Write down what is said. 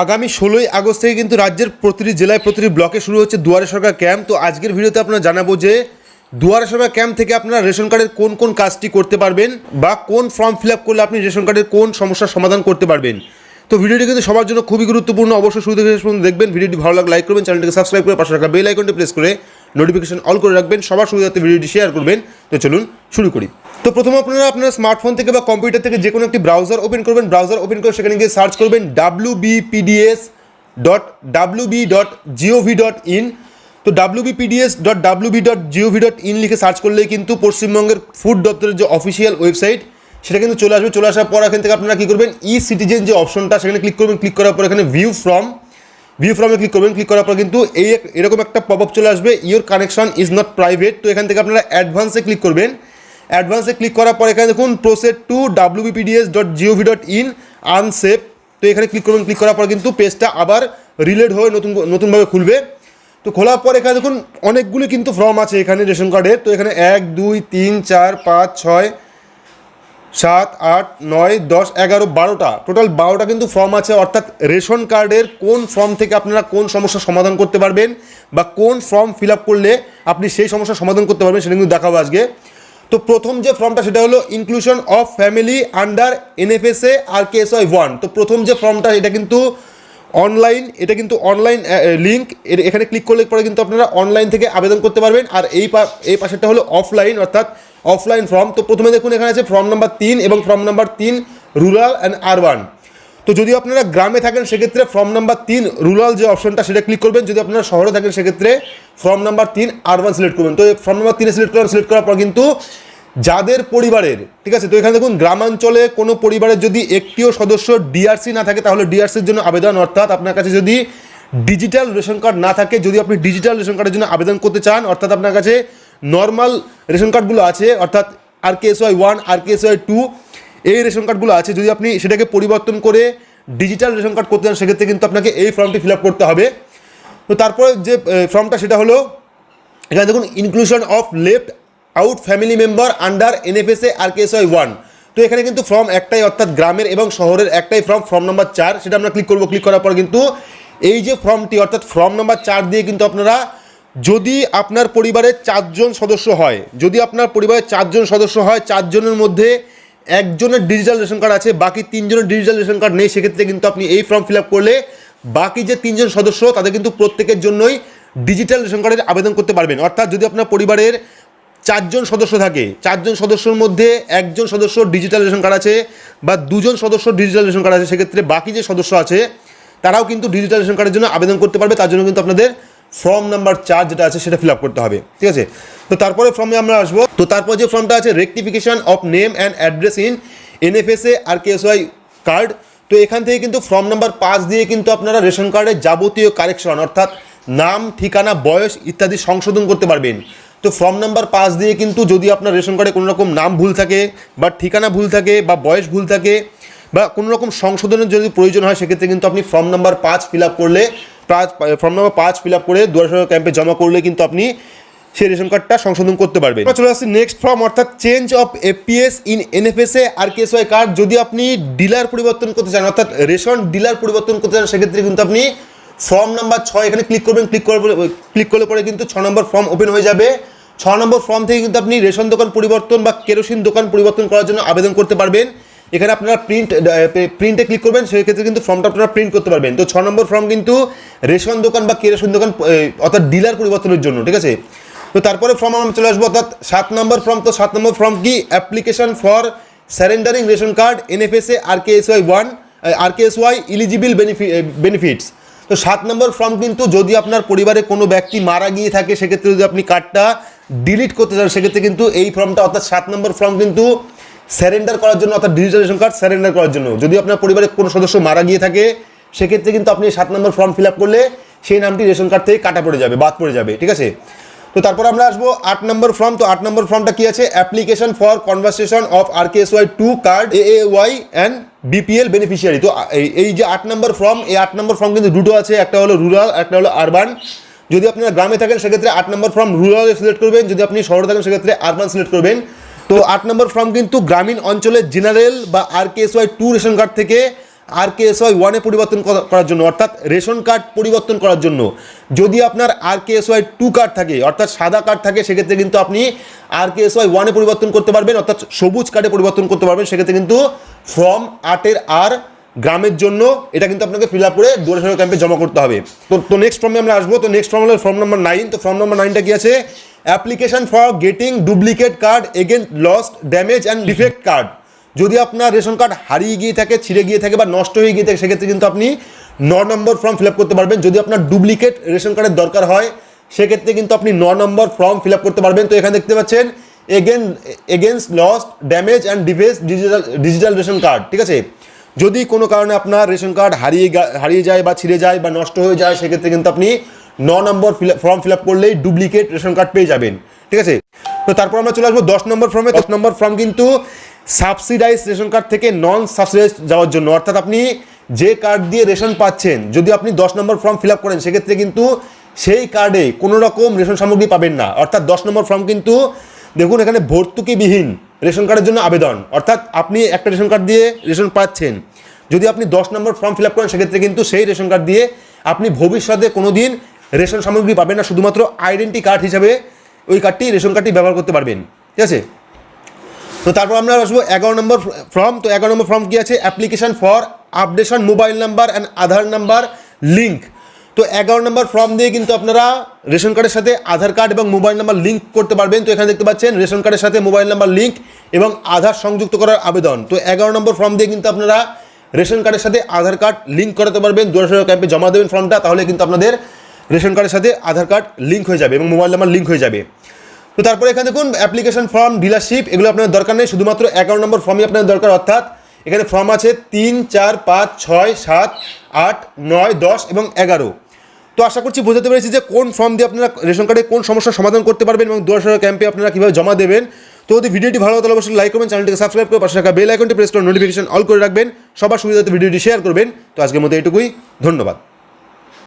আগামী ষোলোই আগস্ট থেকে কিন্তু রাজ্যের প্রতিটি জেলায় প্রতিটি ব্লকে শুরু হচ্ছে দুয়ারে সরকার ক্যাম্প। তো আজকের ভিডিওতে আপনারা জানাব যে দুয়ারে সরকার ক্যাম্প থেকে আপনারা রেশন কার্ডের কোন কোন কাজটি করতে পারবেন বা কোন ফর্ম ফিল করলে আপনি রেশন কার্ডের কোন সমস্যার সমাধান করতে পারবেন। তো ভিডিওটি কিন্তু সবার জন্য খুবই গুরুত্বপূর্ণ। অবশ্যই শুরু থেকে দেখবেন। ভিডিওটি ভালো লাগলে লাইক করবেন, চ্যানেলটিকে সাবস্ক্রাইব করে পাশে রাখা বেল আইকনটি প্রেস করে নোটিফিকেশন অল করে রাখবেন, সবার সুবিধার্থে ভিডিওটি শেয়ার করবেন। তো চলুন শুরু করি। তো প্রথমে আপনারা আপনার স্মার্টফোন থেকে বা কম্পিউটার থেকে যে কোনো একটি ব্রাউজার ওপেন করবেন ব্রাউজার ওপেন করে সেখানে গিয়ে সার্চ করবেন W BPDS dot W B dot GOV dot in তো W BPDS dot W B dot GOV dot in লিখে সার্চ করলেই কিন্তু পশ্চিমবঙ্গের ফুড দপ্তরের যে অফিসিয়াল ওয়েবসাইট সেটা কিন্তু চলে আসবে। চলে আসার পর এখান থেকে আপনারা কী করবেন? ই সিটিজেন যে অপশনটা সেখানে ক্লিক করবেন। ক্লিক করার পর এখানে ভিউ ফ্রম ভিউ ফ্রমে ক্লিক করবেন ক্লিক করার পর কিন্তু এই এরকম একটা পপ আপ চলে আসবে your connection is not private তো এখান থেকে আপনারা অ্যাডভান্সে ক্লিক করবেন। অ্যাডভান্সে ক্লিক করার পর এখানে দেখুন proceed to W BPDS dot GOV dot in unsafe তো এখানে ক্লিক করবেন ক্লিক করার পর কিন্তু পেজটা আবার রিলেট হয়ে নতুন, নতুনভাবে খুলবে। তো খোলার পর এখানে দেখুন, অনেকগুলি কিন্তু ফর্ম আছে এখানে রেশন কার্ডের তো এখানে এক, দুই, তিন, চার, পাঁচ, ছয় সাত, আট, নয়, দশ, এগারো, বারোটা। টোটাল বারোটা কিন্তু ফর্ম আছে, অর্থাৎ রেশন কার্ডের কোন ফর্ম থেকে আপনারা কোন সমস্যার সমাধান করতে পারবেন বা কোন ফর্ম ফিল করলে আপনি সেই সমস্যার সমাধান করতে পারবেন সেটা কিন্তু দেখাবো আজকে। তো প্রথম যে ফর্মটা সেটা হলো inclusion of family under NFSA R KSY one তো প্রথম যে ফর্মটা এটা কিন্তু অনলাইন এটা কিন্তু অনলাইন লিঙ্ক এখানে ক্লিক করলে পরে কিন্তু আপনারা অনলাইন থেকে আবেদন করতে পারবেন। আর এই এই পাশেরটা হলো অফলাইন অর্থাৎ অফলাইন ফর্ম তো প্রথমে দেখুন, এখানে আছে ফর্ম নাম্বার তিন এবং ফর্ম নাম্বার তিন রুরাল অ্যান্ড আরবান তো যদি আপনারা গ্রামে থাকেন, সেক্ষেত্রে ফর্ম নাম্বার তিন রুরাল যে অপশনটা সেটা ক্লিক করবেন। যদি আপনারা শহরে থাকেন, সেক্ষেত্রে ফর্ম নাম্বার তিন আরবান সিলেক্ট করবেন। তো ফর্ম নাম্বার তিনে সিলেক্ট করার সিলেক্ট করার পর কিন্তু যাদের পরিবারের, ঠিক আছে? তো এখানে দেখুন, গ্রামাঞ্চলে কোনো পরিবারের যদি একটিও সদস্য ডিআরসি না থাকে, তাহলে ডিআরসির জন্য আবেদন, অর্থাৎ আপনার কাছে যদি ডিজিটাল রেশন কার্ড না থাকে, যদি আপনি ডিজিটাল রেশন কার্ডের জন্য আবেদন করতে চান, অর্থাৎ আপনার কাছে নর্মাল রেশন কার্ডগুলো আছে, অর্থাৎ R K S Y one R K S Y two এই রেশন কার্ডগুলো আছে, যদি আপনি সেটাকে পরিবর্তন করে ডিজিটাল রেশন কার্ড করতে চান, সেক্ষেত্রে কিন্তু আপনাকে এই ফর্মটি ফিল আপ করতে হবে। তো তারপরে যে ফর্মটা সেটা হলো, এখানে দেখুন inclusion of left out family member under NFSA R KSY one তো এখানে কিন্তু ফর্ম একটাই অর্থাৎ গ্রামের এবং শহরের একটাই ফর্ম ফর্ম নাম্বার চার, সেটা আমরা ক্লিক করব ক্লিক করার পর কিন্তু এই যে ফর্মটি অর্থাৎ ফর্ম নাম্বার চার দিয়ে কিন্তু আপনারা যদি আপনার পরিবারের চারজন সদস্য হয়, যদি আপনার পরিবারের চারজন সদস্য হয়, চারজনের মধ্যে একজনের ডিজিটাল রেশন কার্ড আছে, বাকি তিনজনের ডিজিটাল রেশন কার্ড নেই, সেক্ষেত্রে কিন্তু আপনি এই ফর্ম ফিল করলে বাকি যে তিনজন সদস্য, তাদের কিন্তু প্রত্যেকের জন্যই ডিজিটাল রেশন কার্ডের আবেদন করতে পারবেন। অর্থাৎ যদি আপনার পরিবারের চারজন সদস্য থাকে। চারজন সদস্যর মধ্যে একজন সদস্য ডিজিটাল রেশন কার্ড আছে বা দুজন সদস্য ডিজিটাল রেশন কার্ড আছে, সেক্ষেত্রে বাকি যে সদস্য আছে, তারাও কিন্তু ডিজিটাল রেশন কার্ডের জন্য আবেদন করতে পারবে। তার জন্য কিন্তু আপনাদের ফর্ম নাম্বার চার যেটা আছে, সেটা ফিল আপ করতে হবে। ঠিক আছে? তো তারপরে ফর্মে আমরা আসব। তো তারপর যে ফর্মটা আছে rectification of name and address in NFSA R KSY card তো এখান থেকে কিন্তু ফর্ম নাম্বার পাঁচ দিয়ে কিন্তু আপনারা রেশন কার্ডের যাবতীয় কারেকশন অর্থাৎ নাম, ঠিকানা, বয়স ইত্যাদি সংশোধন করতে পারবেন। তো ফর্ম নাম্বার পাঁচ দিয়ে কিন্তু যদি আপনার রেশন কার্ডে কোনো রকম নাম ভুল থাকে বা ঠিকানা ভুল থাকে বা বয়স ভুল থাকে বা কোনো রকম সংশোধনের যদি প্রয়োজন হয়, সেক্ষেত্রে কিন্তু আপনি ফর্ম নাম্বার পাঁচ ফিল আপ করলে, পাঁচ ফর্ম নাম্বার পাঁচ ফিল আপ করে দুয়ারসহ ক্যাম্পে জমা করলে কিন্তু আপনি সেই রেশন কার্ডটা সংশোধন করতে পারবেন। চলে আসছি নেক্সট ফর্ম অর্থাৎ change of APS in NFSA R KSY card যদি আপনি ডিলার পরিবর্তন করতে চান, অর্থাৎ রেশন ডিলার পরিবর্তন করতে চান, সেক্ষেত্রে কিন্তু আপনি ফর্ম নাম্বার ছয় এখানে ক্লিক করবেন ক্লিক করার পরে ক্লিক করলে পরে কিন্তু ছ নম্বর ফর্ম ওপেন হয়ে যাবে। ছ নম্বর ফর্ম থেকে কিন্তু আপনি রেশন দোকান পরিবর্তন বা কেরোসিন দোকান পরিবর্তন করার জন্য আবেদন করতে পারবেন। এখানে আপনারা প্রিন্ট প্রিন্টে ক্লিক করবেন, সেক্ষেত্রে কিন্তু ফর্মটা আপনারা প্রিন্ট করতে পারবেন। তো ছ নম্বর ফর্ম কিন্তু রেশন দোকান বা কেরোসিন দোকান অর্থাৎ ডিলার পরিবর্তনের জন্য, ঠিক আছে? তো তারপরে ফর্ম আমরা চলে আসব, অর্থাৎ সাত নম্বর ফর্ম তো সাত নম্বর ফর্ম কি? Application for surrendering ration card NFSA R K S Y one R K S Y eligible benefits তো সাত নম্বর ফর্ম কিন্তু যদি আপনার পরিবারে কোনো ব্যক্তি মারা গিয়ে থাকে, সেক্ষেত্রে যদি আপনি কার্ডটা ডিলিট করতে চান, সেক্ষেত্রে কিন্তু এই ফর্মটা, অর্থাৎ সাত নম্বর ফর্ম কিন্তু স্যারেন্ডার করার জন্য, অর্থাৎ ডিজিটাল রেশন কার্ড স্যারেন্ডার করার জন্য। যদি আপনার পরিবারে কোনো সদস্য মারা গিয়ে থাকে, সেক্ষেত্রে কিন্তু আপনি সাত নম্বর ফর্ম ফিল করলে সেই নামটি রেশন কার্ড থেকে কাটা পড়ে যাবে, বাদ পড়ে যাবে, ঠিক আছে? তো তারপর আমরা আসব আট নম্বর ফর্ম তো আট নম্বর ফর্মটা কি আছে? Application for conversation of R K S Y two card A A Y and BPL beneficiary তো এই- যে আট নম্বর ফর্ম এই আট নম্বর ফর্ম কিন্তু দুটো আছে, একটা হলো রুরাল একটা হলো আরবান যদি আপনারা গ্রামে থাকেন, সেক্ষেত্রে আট নম্বর ফর্ম রুরাল সিলেক্ট করবেন। যদি আপনি শহরে থাকেন, সেক্ষেত্রে আরবান সিলেক্ট করবেন। তো আট নম্বর ফর্ম কিন্তু গ্রামীণ অঞ্চলের জেনারেল বা R K S Y two ration card থেকে আর কে এস ওয়াই ওয়ানে পরিবর্তন করার জন্য, অর্থাৎ রেশন কার্ড পরিবর্তন করার জন্য। যদি আপনার R K S Y two card থাকে, অর্থাৎ সাদা কার্ড থাকে, সেক্ষেত্রে কিন্তু আপনি আর কে এস ওয়াই ওয়ানে পরিবর্তন করতে পারবেন, অর্থাৎ সবুজ কার্ডে পরিবর্তন করতে পারবেন। সেক্ষেত্রে কিন্তু ফর্ম আটের আর গ্রামের জন্য এটা কিন্তু আপনাকে ফিল আপ করে সরকার ক্যাম্পে জমা করতে হবে। তো তো নেক্সট ফর্মে আমরা আসব। তো নেক্সট ফর্ম হলো ফর্ম নাম্বার নাইন তো ফর্ম নাম্বার নাইনটা কি আছে? Application for getting duplicate card again lost damage and defect card যদি আপনার রেশন কার্ড হারিয়ে গিয়ে থাকে, ছিঁড়ে গিয়ে থাকে বা নষ্ট হয়ে গিয়ে থাকে, সেক্ষেত্রে কিন্তু আপনি ন নম্বর ফর্ম ফিল করতে পারবেন। যদি আপনার ডুপ্লিকেট রেশন কার্ডের দরকার হয়, সেক্ষেত্রে কিন্তু আপনি ন নম্বর ফর্ম ফিল করতে পারবেন। তো এখানে দেখতে পাচ্ছেন again against lost damage and deface digital digital ration card, ঠিক আছে? যদি কোনো কারণে আপনার রেশন কার্ড হারিয়ে হারিয়ে যায় বা ছিঁড়ে যায় বা নষ্ট হয়ে যায়, সেক্ষেত্রে কিন্তু আপনি ন নম্বর ফর্ম ফিল করলেই ডুপ্লিকেট রেশন কার্ড পেয়ে যাবেন, ঠিক আছে? তো তারপর আমরা চলে আসব দশ নম্বর ফর্মে দশ নম্বর ফর্ম কিন্তু সাবসিডাইজ রেশন কার্ড থেকে নন সাবসিডাইজ যাওয়ার জন্য। অর্থাৎ আপনি যে কার্ড দিয়ে রেশন পাচ্ছেন, যদি আপনি দশ নম্বর ফর্ম ফিল আপ করেন, সেক্ষেত্রে কিন্তু সেই কার্ডে কোনো রকম রেশন সামগ্রী পাবেন না। অর্থাৎ দশ নম্বর ফর্ম কিন্তু দেখুন, এখানে ভর্তুকিবিহীন রেশন কার্ডের জন্য আবেদন। অর্থাৎ আপনি একটা রেশন কার্ড দিয়ে রেশন পাচ্ছেন। যদি আপনি দশ নম্বর ফর্ম ফিল আপ করেন, সেক্ষেত্রে কিন্তু সেই রেশন কার্ড দিয়ে আপনি ভবিষ্যতে কোনো দিন রেশন সামগ্রী পাবেন না। শুধুমাত্র আইডেন্টি কার্ড হিসাবে ওই কার্ডটি রেশন কার্ডটি ব্যবহার করতে পারবেন। ঠিক আছে? তো তারপর আমরা আসব এগারো নম্বর ফর্ম। তো এগারো নম্বর ফর্ম কি আছে? Application for updation mobile number and Aadhaar number link তো এগারো নম্বর ফর্ম দিয়ে কিন্তু আপনারা রেশন কার্ডের সাথে আধার কার্ড এবং মোবাইল নাম্বার লিঙ্ক করতে পারবেন। তো এখানে দেখতে পাচ্ছেন রেশন কার্ডের সাথে মোবাইল নাম্বার লিঙ্ক এবং আধার সংযুক্ত করার আবেদন। তো এগারো নম্বর ফর্ম দিয়ে কিন্তু আপনারা রেশন কার্ডের সাথে আধার কার্ড লিঙ্ক করাতে পারবেন। দুয়ারসরকার ক্যাম্পে জমা দেবেন ফর্মটা, তাহলে কিন্তু আপনাদের রেশন কার্ডের সাথে আধার কার্ড লিঙ্ক হয়ে যাবে এবং মোবাইল নাম্বার লিঙ্ক হয়ে যাবে। তো তারপরে এখানে দেখুন অ্যাপ্লিকেশন ফর্ম ডিলারশিপ এগুলো আপনার দরকার নেই। শুধুমাত্র এগারো নম্বর ফর্মই আপনার দরকার, অর্থাৎ এখানে ফর্ম আছে তিন, চার, পাঁচ, ছয়, সাত, আট, নয়, দশ এবং এগারো। তো আশা করছি বোঝাতে পেরেছি যে কোন ফর্ম দিয়ে আপনারা রেশন কার্ডে কোন সমস্যার সমাধান করতে পারবেন এবং দুয়ার ক্যাম্পে আপনারা কীভাবে জমা দেবেন। তো যদি ভিডিওটি ভালো তাহলে অবশ্যই লাইক করবেন, চ্যানেলটিকে সাবস্ক্রাইব করে পাশে থাকা বেল আইকনটি প্রেস করে নোটিফিকেশন অল করে রাখবেন। সবার সুবিধাতে ভিডিওটি শেয়ার করবেন। তো আজকের মতো এটুকুই, ধন্যবাদ।